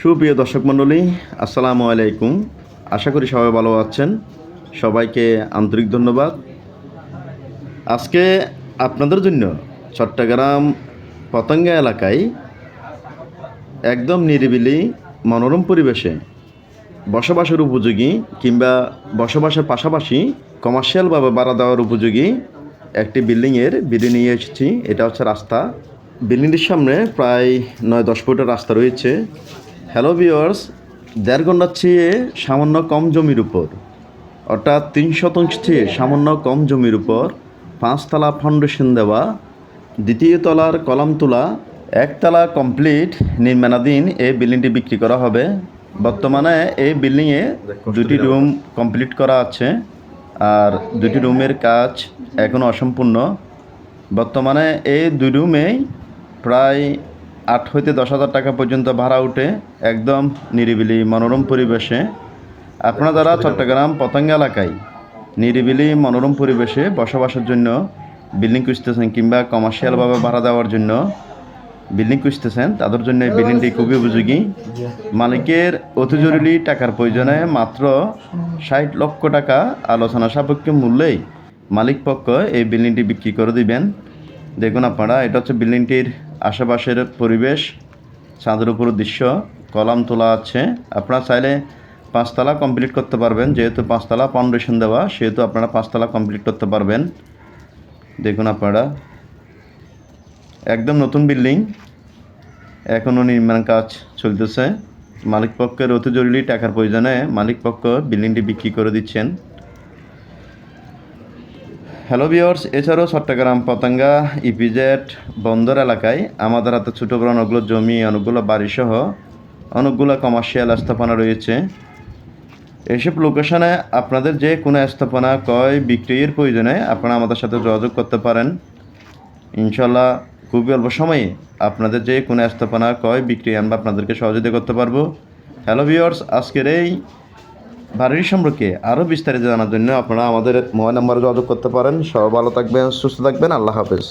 সুপ্রিয় দর্শক মণ্ডলী, আসসালামু আলাইকুম। আশা করি সবাই ভালো আছেন। সবাইকে আন্তরিক ধন্যবাদ। আজকে আপনাদের জন্য চট্টগ্রাম পতঙ্গা এলাকায় একদম নিরিবিলি, মনোরম পরিবেশে বসবাসের উপযোগী কিংবা বসবাসের পাশাপাশি কমার্শিয়ালভাবে বাড়া দেওয়ার উপযোগী একটি বিল্ডিংয়ের বিল্ডিং নিয়ে এসেছি। এটা হচ্ছে রাস্তা। বিল্ডিংটির সামনে প্রায় নয় দশ ফুটের রাস্তা রয়েছে। হ্যালো ভিওর্স দেড় ঘণ্টার চেয়ে সামান্য কম জমির উপর, অর্থাৎ তিন শতাংশ চেয়ে সামান্য কম জমির উপর পাঁচতলা ফাউন্ডেশন দেওয়া, দ্বিতীয় তলার কলাম তোলা, একতলা কমপ্লিট নির্মাণাধীন এই বিল্ডিংটি বিক্রি করা হবে। বর্তমানে এই বিল্ডিংয়ে দুটি রুম কমপ্লিট করা আছে, আর দুটি রুমের কাজ এখনও অসম্পূর্ণ। বর্তমানে এই দুই রুমেই প্রায় আট হইতে দশ হাজার টাকা পর্যন্ত ভাড়া উঠে একদম নিরিবিলি মনোরম পরিবেশে। আপনারা যারা চট্টগ্রাম পতঙ্গ এলাকায় নিরিবিলি মনোরম পরিবেশে বসবাসের জন্য বিল্ডিং খুঁজতেছেন কিংবা কমার্শিয়ালভাবে ভাড়া দেওয়ার জন্য বিল্ডিং খুঁজতেছেন, তাদের জন্য এই বিল্ডিংটি খুবই উপযোগী। মালিকের অতি জরুরি টাকার প্রয়োজনে মাত্র ষাট লক্ষ টাকা আলোচনা সাপেক্ষ মূল্যেই মালিক পক্ষ এই বিল্ডিংটি বিক্রি করে দিবেন। দেখুন আপনারা, এটা হচ্ছে বিল্ডিংটির আশেপাশের পরিবেশ, ছাদের উপর দৃশ্য, কলাম তোলা আছে। আপনারা চাইলে পাঁচতলা কমপ্লিট করতে পারবেন, যেহেতু পাঁচতলা ফাউন্ডেশন দেওয়া, সেহেতু আপনারা পাঁচতলা কমপ্লিট করতে পারবেন। দেখুন আপনারা, একদম নতুন বিল্ডিং, এখনও নির্মাণ কাজ চলতেছে। মালিক পক্ষের অতি জরুরি টাকার প্রয়োজনে মালিক পক্ষ বিল্ডিংটি বিক্রি করে দিচ্ছেন। হ্যালো ভিওর্স এছাড়াও চট্টগ্রাম পতঙ্গা ইপিজেড বন্দর এলাকায় আমাদের হাতে ছোটো বড় অনেকগুলো জমি, অনেকগুলো বাড়িসহ অনেকগুলো কমার্শিয়াল স্থাপনা রয়েছে। এসব লোকেশনে আপনাদের যে কোনো স্থাপনা, ক্রয়, বিক্রির প্রয়োজনে আপনারা আমাদের সাথে যোগাযোগ করতে পারেন। ইনশাল্লাহ খুবই অল্প সময়ে আপনাদের যে কোনো স্থাপনা, ক্রয়, বিক্রি আমরা আপনাদেরকে সহযোগিতা করতে পারব। হ্যালো ভিওর্স আজকের এই বাড়ির সম্পর্কে আরও বিস্তারিত জানার জন্য আপনারা আমাদের মোবাইল নাম্বারে যোগাযোগ করতে পারেন। সব ভালো থাকবেন, সুস্থ থাকবেন। আল্লাহ হাফেজ।